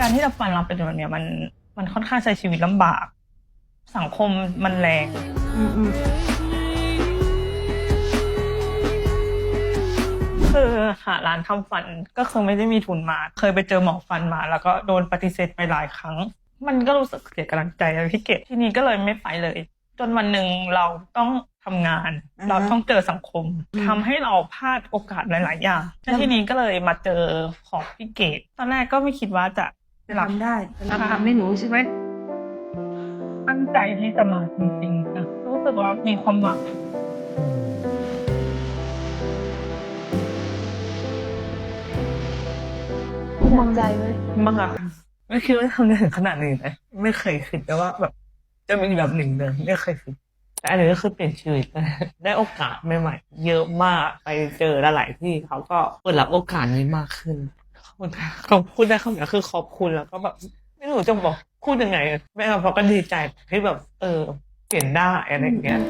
การที่จะฟันเราเป็นแบบเนี้ยมันมันค่อนข้างใช้ชีวิตลำบาก สังคมมันแรงอืมอืมคือหาร้านทำฟันก็คือไม่ได้มีทุนมา เคยไปเจอหมอฟันมา แล้วก็โดนปฏิเสธไปหลายครั้ง มันก็รู้สึกเสียกำลังใจอะพี่เกดที่นี่ก็เลยไม่ไปเลย จนวันหนึ่งเราต้องทำงาน เราต้องเจอสังคมทำให้เราพลาดโอกาสหลาย ๆ อย่างแล้วที่นี้ก็เลยมาเจอของพี่เกดตอนแรกก็ไม่คิดว่าจะ จะรับทำได้จะทำให้หนูใช่ไหมตั้งใจที่จะมาจริงๆนะรู้สึกว่ามีความหวังมองใจไหมมากไม่คิดว่าทำได้ถึงขนาดนี้นะไม่เคยคิดว่าแบบ จะมีแบบหนึ่งเลยไม่เคยคิดแต่อันนี้ก็คือเปลี่ยนชีวิตนะได้โอกาสใหม่ๆเยอะมากไปเจอหลายๆที่เขาก็เปิดรับโอกาสนี้มากขึ้นขอบ คุณขาพูดได้คำนี้คือขอบคุณแล้วก็แบบไม่รู้จะบอกพูดยังไงแม่เพราก็ดีใจที่แบบ เออ เปลี่ยนได้อะไรอย่างเงี้ย